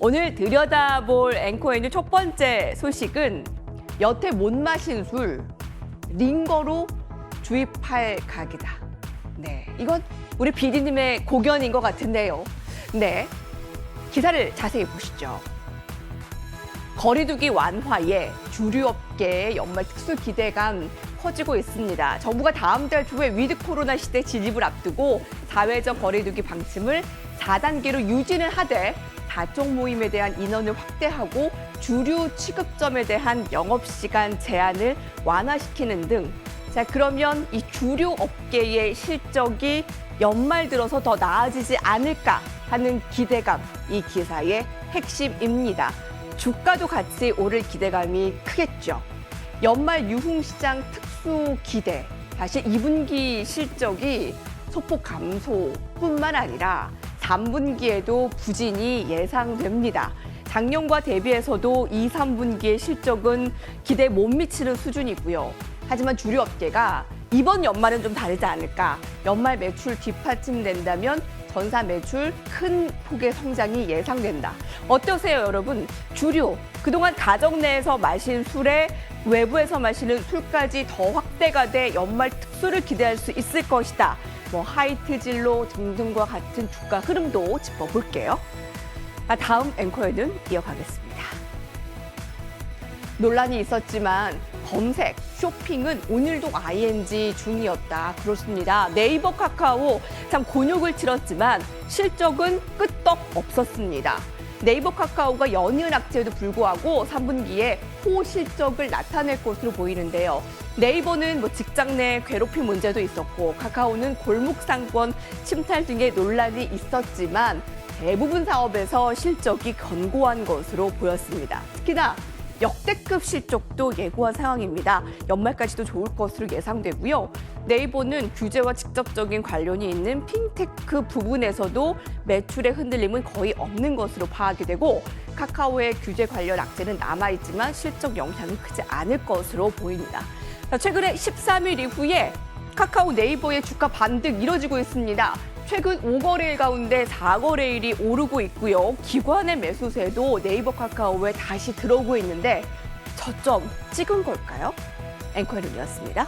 오늘 들여다볼 앵커에는 첫 번째 소식은 여태 못 마신 술 링거로 주입할 각이다. 네, 이건 우리 비디님의 고견인 것 같은데요. 네, 기사를 자세히 보시죠. 거리두기 완화에 주류업계의 연말 특수 기대감 커지고 있습니다. 정부가 다음 달 초에 위드 코로나 시대 진입을 앞두고 사회적 거리두기 방침을 4단계로 유지는 하되 다쪽 모임에 대한 인원을 확대하고 주류 취급점에 대한 영업시간 제한을 완화시키는 등 자, 그러면 이 주류 업계의 실적이 연말 들어서 더 나아지지 않을까 하는 기대감, 이 기사의 핵심입니다. 주가도 같이 오를 기대감이 크겠죠. 연말 유흥시장 특수 기대. 사실 2분기 실적이 소폭 감소뿐만 아니라 3분기에도 부진이 예상됩니다. 작년과 대비해서도 2, 3분기의 실적은 기대에 못 미치는 수준이고요. 하지만 주류 업계가 이번 연말은 좀 다르지 않을까. 연말 매출 뒷받침된다면 전사 매출 큰 폭의 성장이 예상된다. 어떠세요, 여러분? 주류, 그동안 가정 내에서 마신 술에 외부에서 마시는 술까지 더 확대가 돼 연말 특수를 기대할 수 있을 것이다. 뭐 하이트 진로 등등과 같은 주가 흐름도 짚어볼게요. 아, 다음 앵커에는 이어가겠습니다. 논란이 있었지만 검색, 쇼핑은 오늘도 ING 중이었다. 그렇습니다. 네이버 카카오 참 곤욕을 치렀지만 실적은 끄떡 없었습니다. 네이버 카카오가 연이은 악재에도 불구하고 3분기에 호실적을 나타낼 것으로 보이는데요. 네이버는 뭐 직장 내 괴롭힘 문제도 있었고 카카오는 골목 상권 침탈 등의 논란이 있었지만 대부분 사업에서 실적이 견고한 것으로 보였습니다. 특히나 역대급 실적도 예고한 상황입니다. 연말까지도 좋을 것으로 예상되고요. 네이버는 규제와 직접적인 관련이 있는 핀테크 부분에서도 매출의 흔들림은 거의 없는 것으로 파악이 되고 카카오의 규제 관련 악재는 남아있지만 실적 영향은 크지 않을 것으로 보입니다. 자, 최근에 13일 이후에 카카오 네이버의 주가 반등 이뤄지고 있습니다. 최근 5거래일 가운데 4거래일이 오르고 있고요. 기관의 매수세도 네이버 카카오에 다시 들어오고 있는데 저점 찍은 걸까요? 앵커리이었습니다.